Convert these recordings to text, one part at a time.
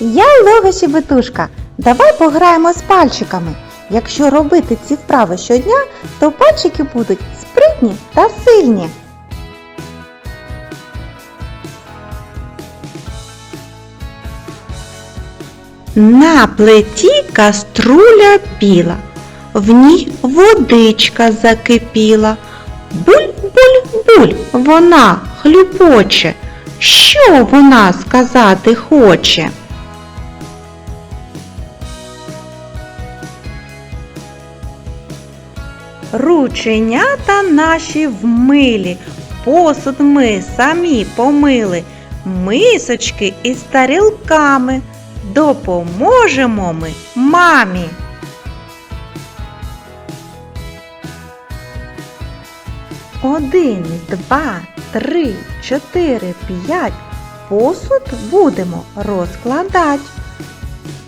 Я Лого Щебетушка. Давай пограємо з пальчиками. Якщо робити ці вправи щодня, то пальчики будуть спритні та сильні. На плиті каструля піла, в ній водичка закипіла. Буль-буль-буль вона хлюпоче. Що вона сказати хоче? Рученята наші вмилі, посуд ми самі помили, мисочки із тарілками. Допоможемо ми мамі. Один, два, три, чотири, п'ять. Посуд будемо розкладати.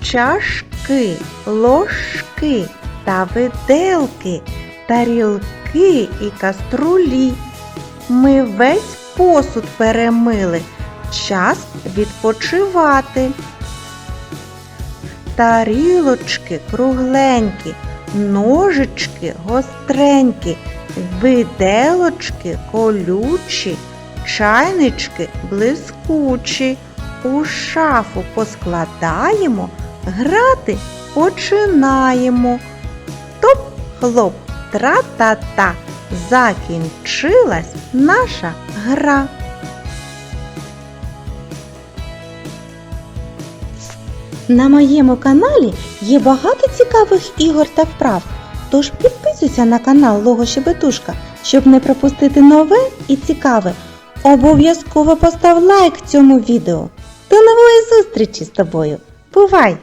Чашки, ложки та виделки, тарілки і каструлі. Ми весь посуд перемили. Час відпочивати. Тарілочки кругленькі, ножички гостренькі, виделочки колючі, чайнички блискучі. У шафу поскладаємо, грати починаємо. Топ, хлоп, тра-та-та, закінчилась наша гра. На моєму каналі є багато цікавих ігор та вправ. Тож підписуйся на канал Лого Щебетушка, щоб не пропустити нове і цікаве. Обов'язково постав лайк цьому відео. До нової зустрічі з тобою. Бувай!